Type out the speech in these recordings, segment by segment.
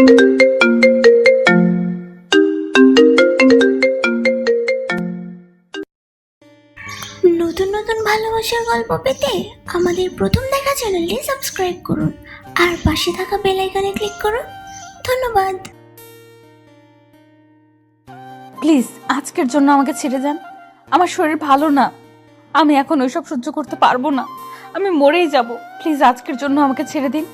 নতুন নতুন ভালোবাসার গল্প পেতে আমাদের প্রথম দেখা চ্যানেলটি সাবস্ক্রাইব করুন আর পাশে থাকা বেল আইকনে ক্লিক করুন। ধন্যবাদ। প্লিজ, আজকের জন্য আমাকে ছেড়ে যান আমার শরীর ভালো না। আমি এখন ওইসব সহ্য করতে পারব না। আমি মরেই যাব। প্লিজ, আজকের জন্য আমাকে ছেড়ে দিন।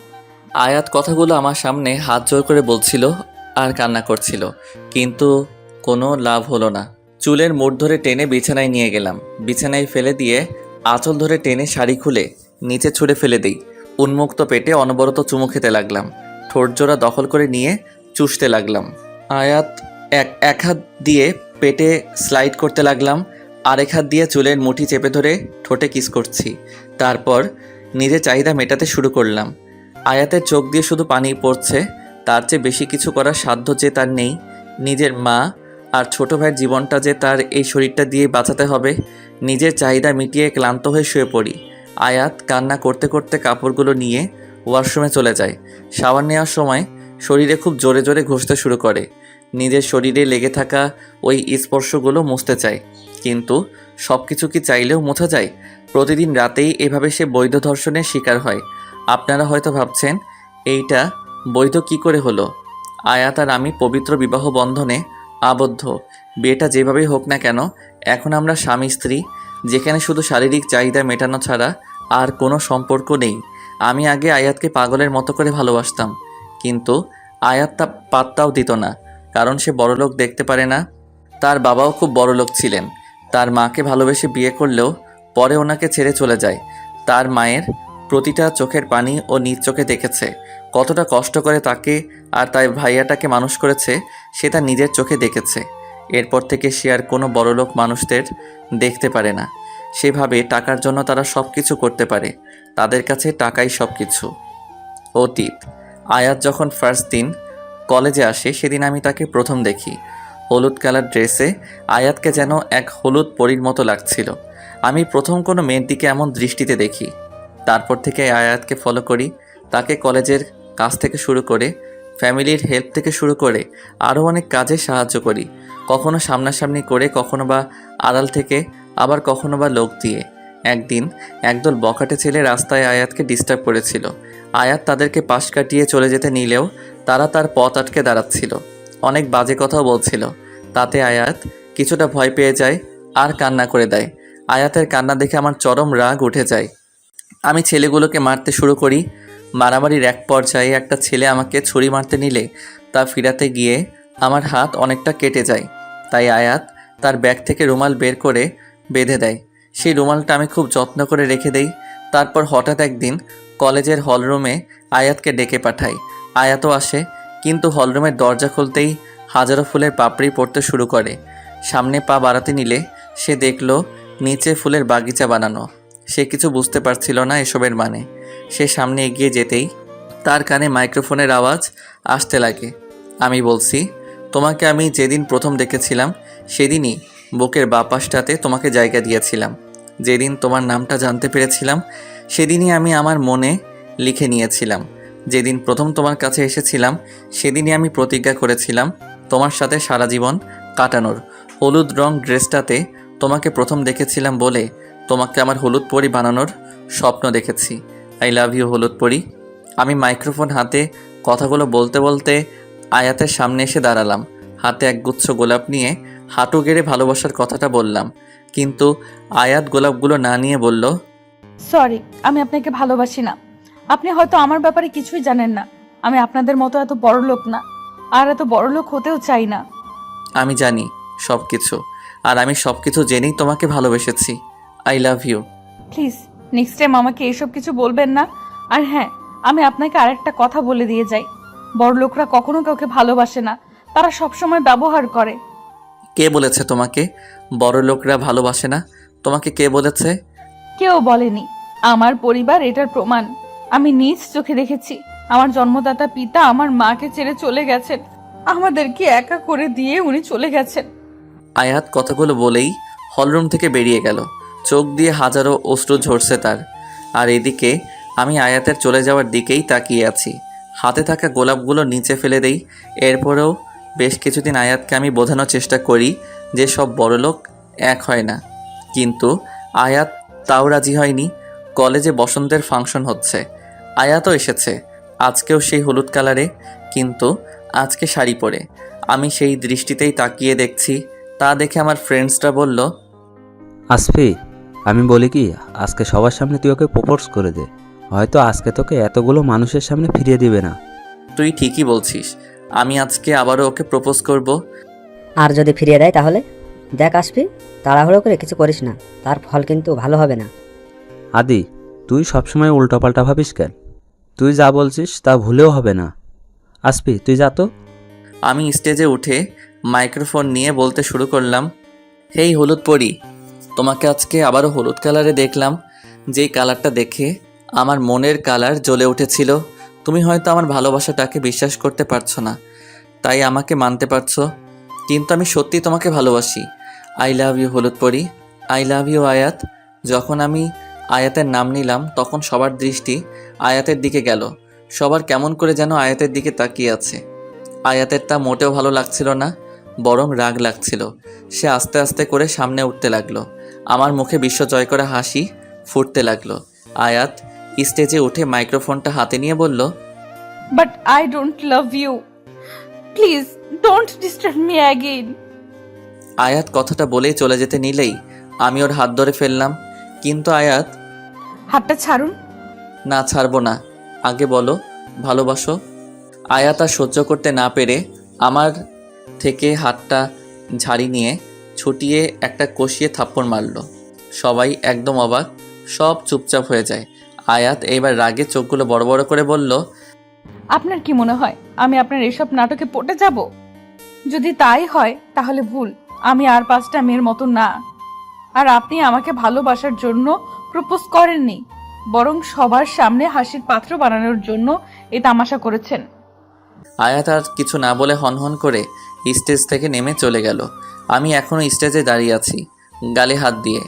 আয়াত কথাগুলো আমার সামনে হাত জোর করে বলছিল আর কান্না করছিল। কিন্তু কোনো লাভ হলো না। চুলের মোড় ধরে টেনে বিছানায় নিয়ে গেলাম। বিছানায় ফেলে দিয়ে আঁচল ধরে টেনে শাড়ি খুলে নিচে ছুঁড়ে ফেলে দিই। উন্মুক্ত পেটে অনবরত চুমু খেতে লাগলাম। ঠোঁট জোড়া দখল করে নিয়ে চুষতে লাগলাম। আয়াত এক এক হাত দিয়ে পেটে স্লাইড করতে লাগলাম। আরেক হাত দিয়ে চুলের মুঠি চেপে ধরে ঠোঁটে কিস করছি। তারপর নিজের চাহিদা মেটাতে শুরু করলাম। আয়াতের চোখ দিয়ে শুধু পানি পড়ছে, তার চেয়ে বেশি কিছু করার সাধ্য যে তার নেই। নিজের মা আর ছোট ভাইয়ের জীবনটা যে তার এই শরীরটা দিয়ে বাঁচাতে হবে, নিজের চাহিদা মিটিয়ে ক্লান্ত হয়ে শুয়ে পড়ি। আয়াত কান্না করতে করতে কাপড়গুলো নিয়ে ওয়াশরুমে চলে যায়। শাওয়ার নেওয়ার সময় শরীরে খুব জোরে জোরে ঘষতে শুরু করে। নিজের শরীরে লেগে থাকা ওই স্পর্শগুলো মুছতে চায়। কিন্তু সব কিছু কি চাইলেও মোছা যায়? প্রতিদিন রাতেই এভাবে সে বৈধ ধর্ষণের শিকার হয়। আপনারা হয়তো ভাবছেন, এইটা বৈধ কি করে হলো? আয়াত আর আমি পবিত্র বিবাহ বন্ধনে আবদ্ধ। বিয়েটা যেভাবেই হোক না কেন, এখন আমরা স্বামী স্ত্রী, যেখানে শুধু শারীরিক চাহিদা মেটানো ছাড়া আর কোনো সম্পর্ক নেই। আমি আগে আয়াতকে পাগলের মতো করে ভালোবাসতাম, কিন্তু আয়াত তা পাত্তাও দিত না, কারণ সে বড়লোক দেখতে পারে না। তার বাবাও খুব বড়লোক ছিলেন। তার মাকে ভালোবেসে বিয়ে করলেও পরে ওনাকে ছেড়ে চলে যায়। তার মায়ের প্রতিটা চোখের পানি ও নিজ চোখে দেখেছে, কতটা কষ্ট করে তাকে আর তার ভাইয়াটাকে মানুষ করেছে সে তার নিজের চোখে দেখেছে। এরপর থেকে সে আর কোনো বড়লোক মানুষদের দেখতে পারে না। সেভাবে টাকার জন্য তারা সব কিছু করতে পারে। তাদের কাছে টাকাই সব কিছু অতীত। আয়াত যখন ফার্স্ট দিন কলেজে আসে, সেদিন আমি তাকে প্রথম দেখি। হলুদ কালার ড্রেসে আয়াতকে যেন এক হলুদ পরীর মতো লাগছিল। আমি প্রথম কোনো মেয়ের দিকে এমন দৃষ্টিতে দেখি। তারপর থেকে আয়াতকে ফলো করি, তাকে কলেজের কাজ থেকে শুরু করে, ফ্যামিলির হেল্প থেকে শুরু করে আরও অনেক কাজে সাহায্য করি। কখনো সামনাসামনি করে, কখনো বা আড়াল থেকে, আবার কখনো বা লোক দিয়ে। একদিন একদল বখাটে ছেলে রাস্তায় আয়াতকে ডিস্টার্ব করেছিল। আয়াত তাদেরকে পাশ কাটিয়ে চলে যেতে নিলেও তারা তার পথ আটকে দাঁড়াচ্ছিল। অনেক বাজে কথাও বলছিল। তাতে আয়াত কিছুটা ভয় পেয়ে যায়, আর কান্না করে দেয়। আয়াতের কান্না দেখে আমার চরম রাগ উঠে যায়। আমি ছেলেগুলোকে মারতে শুরু করি। মারামারির এক পর্যায়ে একটা ছেলে আমাকে ছুরি মারতে নিলে তা ফিরাতে গিয়ে আমার হাত অনেকটা কেটে যায়। তাই আয়াত তার ব্যাগ থেকে রুমাল বের করে বেঁধে দেয়। সেই রুমালটা আমি খুব যত্ন করে রেখে দেই। তারপর হঠাৎ একদিন কলেজের হলরুমে আয়াতকে ডেকে পাঠাই। আয়াতও আসে, কিন্তু হলরুমের দরজা খুলতেই হাজারো ফুলের পাপড়ি পড়তে শুরু করে। সামনে পা বাড়াতে নিলে সে দেখল, নিচে ফুলের বাগিচা বানানো। সে কিছু বুঝতে পারছিল না এসবের মানে। সে সামনে এগিয়ে যেতেই তার কানে মাইক্রোফোনের আওয়াজ আসতে লাগে। আমি বলছি, তোমাকে আমি যেদিন প্রথম দেখেছিলাম, সেদিনই বুকের বাপাসটাতে তোমাকে জায়গা দিয়েছিলাম। যেদিন তোমার নামটা জানতে পেরেছিলাম, সেদিনই আমি আমার মনে লিখে নিয়েছিলাম। যেদিন প্রথম তোমার কাছে এসেছিলাম, সেদিনই আমি প্রতিজ্ঞা করেছিলাম তোমার সাথে সারা জীবন কাটানোর। হলুদ রং ড্রেসটাতে তোমাকে প্রথম দেখেছিলাম বলে তোমাকে আমার হলুদ পরি বানানোর স্বপ্ন দেখেছি। আই লাভ ইউ হলুদ পরি। আমি মাইক্রোফোন হাতে কথাগুলো বলতে বলতে আয়াতের সামনে এসে দাঁড়ালাম। হাতে এক গুচ্ছ গোলাপ নিয়ে হাঁটু গেড়ে ভালোবাসার কথাটা বললাম। কিন্তু আয়াত গোলাপগুলো না নিয়ে বলল সরি আমি আপনাকে ভালোবাসি না। আপনি হয়তো আমার ব্যাপারে কিছুই জানেন না। আমি আপনাদের মতো এত বড় লোক না আর এত বড় লোক হতেও চাই না। আমি জানি সব কিছু আর আমি সব কিছু জেনেই তোমাকে ভালোবেসেছি। I love you please next time আমাকে এসব কিছু বলবেন না। আর হ্যাঁ আমি আপনাকে আরেকটা কথা বলে দিয়ে যাই। বড় লোকরা কখনো কাউকে ভালোবাসে না। তারা সবসময় ব্যবহার করে। কে বলেছে তোমাকে? বড় লোকরা ভালোবাসে না? তোমাকে কে বলেছে? কেউ বলেনি। আমার পরিবার এটার প্রমাণ। আমি নিজ চোখে দেখেছি। আমার জন্মদাতা পিতা আমার মাকে ছেড়ে চলে গেছেন। আমাদেরকে একা করে দিয়ে উনি চলে গেছেন। আয়াত কথাগুলো বলেই হলরুম থেকে বেরিয়ে গেল। চোখ দিয়ে হাজারো অশ্রু ঝরছে তার। আর এদিকে আমি আয়াতের চলে যাওয়ার দিকেই তাকিয়ে আছি। হাতে থাকা গোলাপগুলো নিচে ফেলে দেই। এরপরেও বেশ কিছুদিন আয়াতকে আমি বোঝানোর চেষ্টা করি যে সব বড়লোক এক হয় না। কিন্তু আয়াত তাও রাজি হয়নি। কলেজে বসন্তের ফাংশন হচ্ছে। আয়াতও এসেছে। আজকেও সেই হলুদ কালারে। কিন্তু আজকে শাড়ি পরে। আমি সেই দৃষ্টিতেই তাকিয়ে দেখছি। তা দেখে আমার ফ্রেন্ডসরা বলল, আসফি আমি বলি কি আজকে সবার সামনে তুই ওকে প্রপোজ করে দে। হয়তো আজকে তোকে এতগুলো মানুষের সামনে ফিরিয়ে দিবে না। তুই ঠিকই বলছিস। আমি আজকে আবারও ওকে প্রপোজ করব। আর যদি ফিরিয়ে দেয় তাহলে? দেখ আসবি তাড়াহুড়ো করে কিছু করিস না তার ফল কিন্তু ভালো হবে না। আদি তুই সবসময় উল্টোপাল্টা ভাবিস কেন? তুই যা বলছিস তা ভুলেও হবে না। আসবি তুই যা তো। আমি স্টেজে উঠে মাইক্রোফোন নিয়ে বলতে শুরু করলাম হেই হলুদ পরি তোমাকে আজকে আবারও হলুদ কালারে দেখলাম। যেই কালারটা দেখে আমার মনের কালার জ্বলে উঠেছিল। তুমি হয়তো আমার ভালোবাসাটাকে বিশ্বাস করতে পারছ না। তাই আমাকে মানতে পারছ। কিন্তু আমি সত্যি তোমাকে ভালোবাসি। আই লাভ ইউ হলুদ পরি। আই লাভ ইউ আয়াত। যখন আমি আয়াতের নাম নিলাম, তখন সবার দৃষ্টি আয়াতের দিকে গেল। সবার কেমন করে যেন আয়াতের দিকে তাকিয়ে আছে। আয়াতের তা মোটেও ভালো লাগছিল না, বরং রাগ লাগছিল। সে আস্তে আস্তে করে সামনে উঠতে লাগল। আমার মুখে বিশ্ব জয় করা হাসি ফুটতে লাগল। আয়াত স্টেজে উঠে মাইক্রোফোনটা হাতে নিয়ে বলল but I don't love you please don't disturb me again Ayat কথাটা বলেই চলে যেতে নিলেই আমি ওর হাত ধরে ফেললাম। কিন্তু আয়াত হাতটা ছাড়ুন। না ছাড়বো না। আগে বলো ভালোবাসো। আয়াত আর সহ্য করতে না পেরে আমার থেকে হাতটা ঝাড়ি নিয়ে ছুটিয়ে একটা কষিয়ে থাপ্পড় মারলো। সবাই একদম অবাক, সব চুপচাপ হয়ে যায়। আয়াত এইবার রাগে চোখগুলো বড় বড় করে বলল, আপনার কি মনে হয়, আমি আপনার এসব নাটকে পটে যাব? যদি তাই হয়, তাহলে ভুল। আমি আর পাঁচটা মেয়ের মতো না। আর আপনি আমাকে ভালোবাসার জন্য প্রপোজ করেননি। বরং সবার সামনে হাসির পাত্র বানানোর জন্য এ তামাশা করেছেন। আয়াত আর কিছু না বলে হনহন করে স্টেজ থেকে নেমে চলে গেল। আমি এখনও স্টেজে দাঁড়িয়ে আছি, গালে হাত দিয়ে।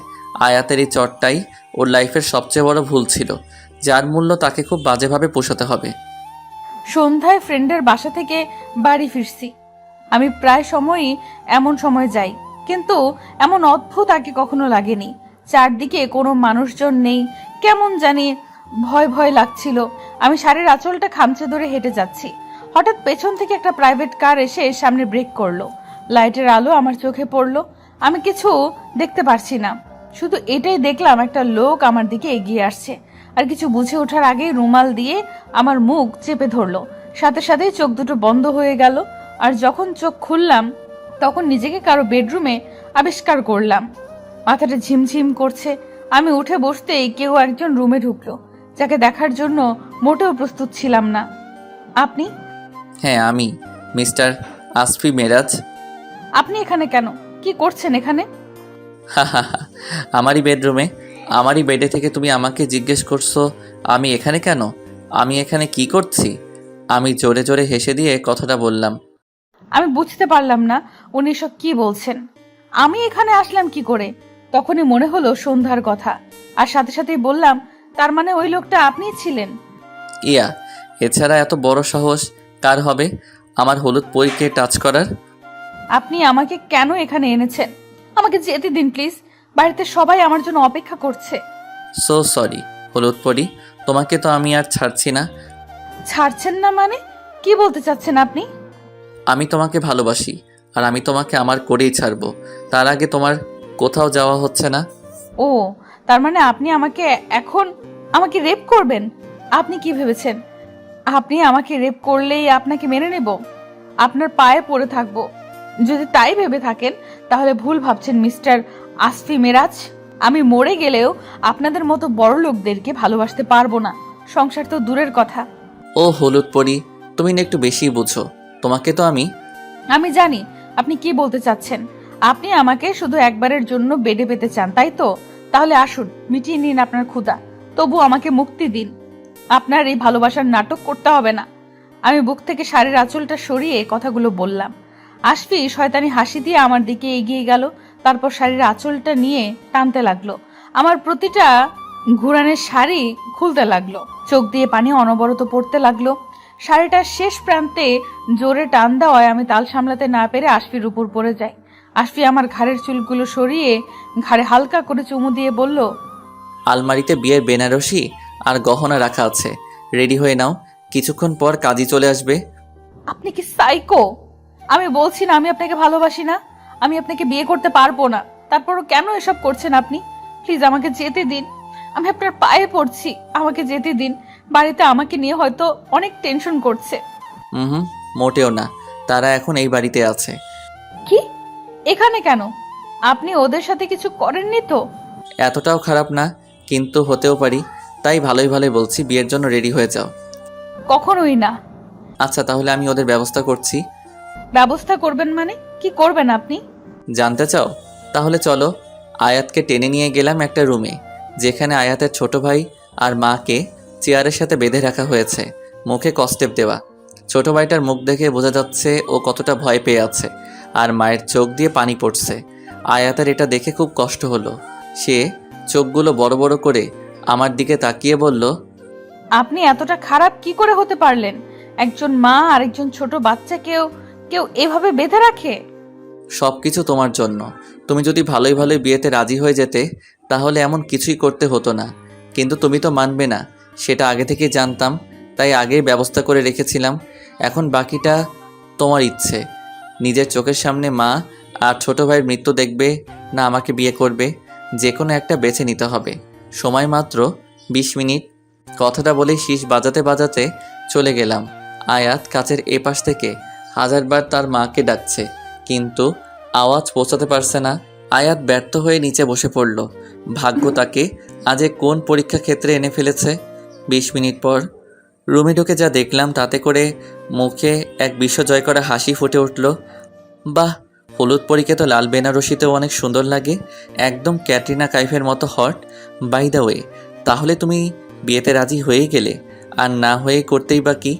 আয়াতের এই চটটাই ওর লাইফের সবচেয়ে বড় ভুল ছিল, যার মূল্য তাকে খুব বাজেভাবে পোষাতে হবে। সন্ধ্যায় ফ্রেন্ডের বাসা থেকে বাড়ি ফিরছি। আমি প্রায় সময়ই এমন সময় যাই, কিন্তু এমন অদ্ভুত আগে কখনো লাগেনি। চারদিকে কোনো মানুষজন নেই, কেমন জানি ভয় ভয় লাগছিল। আমি শাড়ির আঁচলটা খামচে ধরে হেঁটে যাচ্ছি। হঠাৎ পেছন থেকে একটা প্রাইভেট কার এসে সামনে ব্রেক করল। লাইটের আলো আমার চোখে পড়ল। আমি কিছু দেখতে পারছি না। শুধু এটাই দেখলাম, একটা লোক আমার দিকে এগিয়ে আসছে। আর কিছু বুঝে ওঠার আগেই রুমাল দিয়ে আমার মুখ চেপে ধরলো। সাথে সাথেই চোখ দুটো বন্ধ হয়ে গেল। আর যখন চোখ খুললাম, তখন নিজেকে কারও বেডরুমে আবিষ্কার করলাম। মাথাটা ঝিমঝিম করছে। আমি উঠে বসতেই কেউ একজন রুমে ঢুকলো, যাকে দেখার জন্য মোটেও প্রস্তুত ছিলাম না। আপনি? হ্যাঁ আমি মিস্টার আসফি মেরাজ। আপনি এখানে কেন? কি করছেন এখানে? আমারই বেডরুমে আমারই বেডে থেকে তুমি আমাকে জিজ্ঞেস করছ আমি এখানে কেন? আমি এখানে কি করছি? আমি জোরে জোরে হেসে দিয়ে কথাটা বললাম। আমি বুঝতে পারলাম না উনি সব কি বলছেন। আমি এখানে আসলাম কি করে? তখনই মনে হলো সন্ধ্যার কথা। আর সাথে সাথেই বললাম তার মানে ওই লোকটা আপনিই ছিলেন? ইয়া এছাড়া এত বড় সাহস কার হবে আমার হলুদ পরীকে টাচ করার। আপনি আমাকে কেন এখানে এনেছেন? আমাকে যেতে দিন প্লিজ। বাড়িতে সবাই আমার জন্য অপেক্ষা করছে। সো সরি হলুদ পরি। তোমাকে তো আমি আর ছাড়ছি না। ছাড়ছেন না মানে? কি বলতে চাচ্ছেন আপনি? আমি তোমাকে ভালোবাসি আর আমি তোমাকে আমার করেই ছাড়বো। তার আগে তোমার কোথাও যাওয়া হচ্ছে না। ও তার মানে আপনি আমাকে এখন আমাকে রেপ করবেন? আপনি কি ভেবেছেন? আপনি আমাকে রেপ করলেই আপনাকে মেনে নেব? আপনার পায়ে পড়ে থাকব। যদি তাই ভেবে থাকেন তাহলে ভুল ভাবছেন মিস্টার আসফি মেরাজ। আমি মরে গেলেও আপনাদের মতো বড় লোকদেরকে ভালোবাসতে পারব না। সংসার তো দূরের কথা। ও হলুদ পরি তুমি না একটু বেশি বুঝো। তোমাকে তো আমি আমি জানি আপনি কি বলতে চাচ্ছেন? আপনি আমাকে শুধু একবারের জন্য বেডে পেতে চান তাই তো? তাহলে আসুন মিটিয়ে নিন আপনার ক্ষুধা। তবু আমাকে মুক্তি দিন। আপনার এই ভালোবাসার নাটক করতে হবে না। আমি বুক থেকে শাড়ির আঁচলটা সরিয়ে কথাগুলো বললাম। আশফি শয়তানি হাসি দিয়ে আমার দিকে এগিয়ে গেল, তারপর শাড়ির আঁচলটা নিয়ে টানতে লাগল। আমার প্রতিটা ঘুরানের শাড়ি খুলতে লাগল। চোখ দিয়ে পানি অনবরত পড়তে লাগল। শাড়িটার শেষ প্রান্তে জোরে টান দেওয়ায় আমি তাল সামলাতে না পেরে আশফির উপর পড়ে যাই। আশফি আমার ঘাড়ের চুলগুলো সরিয়ে ঘাড়ে হালকা করে চুমু দিয়ে বলল, আলমারিতে বিয়ের বেনারসি? আর গহনা রাখা আছে। রেডি হয়ে নাও। কিছুক্ষণ পর কাজী চলে আসবে। আপনি কি সাইকো? আমি বলছি না আমি আপনাকে ভালোবাসি না। আমি আপনাকে বিয়ে করতে পারব না। তারপরও কেন এসব করছেন আপনি? প্লিজ আমাকে যেতে দিন। আমি আপনার পায়ে পড়ছি। আমাকে যেতে দিন। বাড়িতে আমাকে নিয়ে হয়তো অনেক টেনশন করছে। হুম মোটেও না। তারা এখন এই বাড়িতে আছে। কি? এখানে কেন? আপনি ওদের সাথে কিছু করেননি তো? এতটাও খারাপ না কিন্তু হতেও পারি। তাই ভালোই ভালোই বলছি বিয়ের জন্য রেডি হয়ে যাও। কখনোই না। আচ্ছা তাহলে আমি ওদের ব্যবস্থা করছি। ব্যবস্থা করবেন মানে? কি করবেন আপনি? জানতে চাও? তাহলে চলো আয়াতকে টেনে নিয়ে গেলাম একটা রুমে যেখানে আয়াতের ছোট ভাই আর মাকে চেয়ারের সাথে বেঁধে রাখা হয়েছে মুখে কষ্টেপ দেওয়া। ছোট ভাইটার মুখ দেখে বোঝা যাচ্ছে ও কতটা ভয় পেয়ে আছে আর মায়ের চোখ দিয়ে পানি পড়ছে। আয়াতের এটা দেখে খুব কষ্ট হলো। সে চোখগুলো বড় বড় করে আমার দিকে তাকিয়ে বলল আপনি এতটা খারাপ কি করে হতে পারলেন? একজন মা আর একজন ছোট বাচ্চাকেও কেউ এভাবে বেঁধে রাখে? সব কিছু তোমার জন্য। তুমি যদি ভালোই ভালোই বিয়েতে রাজি হয়ে যেতে তাহলে এমন কিছুই করতে হতো না। কিন্তু তুমি তো মানবে না সেটা আগে থেকে জানতাম তাই আগেই ব্যবস্থা করে রেখেছিলাম। এখন বাকিটা তোমার ইচ্ছে। নিজের চোখের সামনে মা আর ছোট ভাইয়ের মৃত্যু দেখবে না আমাকে বিয়ে করবে যে কোনো একটা বেছে নিতে হবে। সময় মাত্র বিশ মিনিট। কথাটা বলে শীষ বাজাতে বাজাতে চলে গেলাম। আয়াত কাছের এপাশ থেকে হাজারবার তার মাকে ডাকছে, কিন্তু আওয়াজ পৌঁছাতে পারছে না। আয়াত ব্যর্থ হয়ে নিচে বসে পড়ল। ভাগ্য তাকে আজ কোন পরীক্ষা ক্ষেত্রে এনে ফেলেছে? বিশ মিনিট পর রুমে ঢুকে যা দেখলাম, তাতে করে মুখে এক বিশ্বজয় করা হাসি ফুটে উঠল। বাহ হলুদ পরীকে তো লাল বেনারসিতেও অনেক সুন্দর লাগে, একদম ক্যাটরিনা কাইফের মতো হট। বাই দ্য ওয়ে তাহলে তুমি বিয়েতে রাজি হয়েই গেলে, আর না হয়ে করতেই বা কি?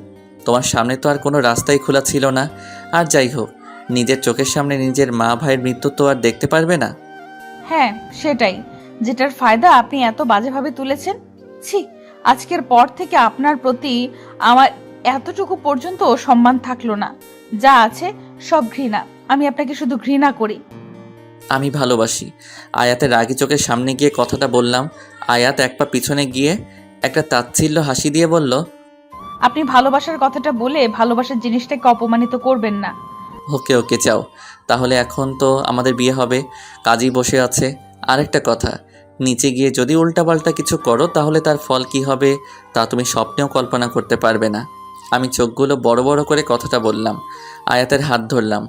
তোমার সামনে তো আর কোনো রাস্তাই খোলা ছিল না। আর যাই হোক, নিজের চোখের সামনে নিজের মা ভাইয়ের মৃত্যু তো আর দেখতে পারবে না। হ্যাঁ সেটাই। যেটার ফায়দা আপনি এত বাজেভাবে তুলেছেন, ছি, আজকের পর থেকে আপনার প্রতি আমার এতটুকু পর্যন্ত সম্মান থাকল না। যা আছে সব ঘৃণা। আমি আপনাকে শুধু ঘৃণা করি। আমি ভালোবাসি। আয়াতের রাগি চোখের সামনে গিয়ে কথাটা বললাম। আয়াত এক পা পিছনে গিয়ে একটা তাচ্ছিল্য হাসি দিয়ে বলল আপনি ভালোবাসার কথাটা বলে ভালোবাসার জিনিসটাকে অপমানিত করবেন না। ওকে ওকে চাও তাহলে এখন তো আমাদের বিয়ে হবে। কাজই বসে আছে। আরেকটা কথা নিচে গিয়ে যদি উল্টাপাল্টা কিছু করো তাহলে তার ফল কি হবে তা তুমি স্বপ্নেও কল্পনা করতে পারবে না। আমি চোখগুলো বড় বড় করে কথাটা বললাম। আয়াতের হাত ধরলাম।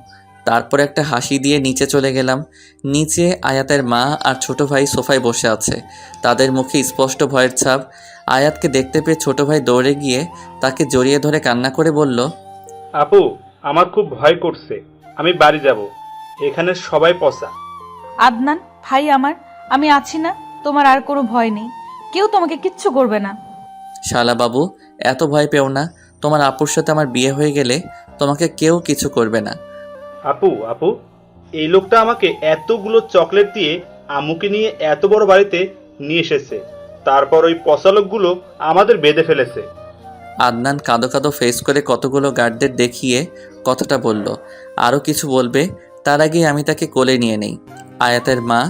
তারপর একটা হাসি দিয়ে নিচে চলে গেলাম। নিচে আয়াতের মা আর ছোট ভাই সোফায় বসে আছে। তাদের মুখে স্পষ্ট ভয়ের ছাপ। আয়াতকে দেখতে পেয়ে ছোট ভাই দৌড়ে গিয়ে তাকে জড়িয়ে ধরে কান্না করে বলল আপু আমার খুব ভয় করছে। আমি বাড়ি যাব। এখানে সবাই পচা। আদনান ভাই আমার আমি আছি না। তোমার আর কোনো ভয় নেই। কেউ তোমাকে কিচ্ছু করবে না। শালা বাবু এত ভয় পেও না। তোমার আপুর সাথে আমার বিয়ে হয়ে গেলে তোমাকে কেউ কিছু করবে না। আপু আপু, এই লোকটা আমাকে এতগুলো চকলেট দিয়ে আমুকে নিয়ে এত বড় বাড়িতে নিয়ে এসেছে। তারপর ওই পচা লোকগুলো আমাদের বেঁধে ফেলেছে। আদনান কাঁদো কাঁদো ফেস করে কতগুলো গার্ডদের দেখিয়ে কথাটা বলল আরও কিছু বলবে? তার আগেই আমি তাকে কোলে নিয়ে নেই। আয়াতের মা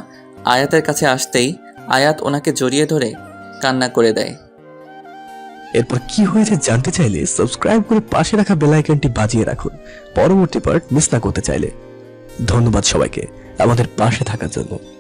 আয়াতের কাছে আসতেই আয়াত ওনাকে জড়িয়ে ধরে কান্না করে দেয়। এরপর কি হয়েছে জানতে চাইলে সাবস্ক্রাইব করে পাশে রাখা বেল আইকনটি বাজিয়ে রাখুন। পরবর্তী পার্ট মিস না করতে চাইলে। ধন্যবাদ সবাইকে আমাদের পাশে থাকার জন্য।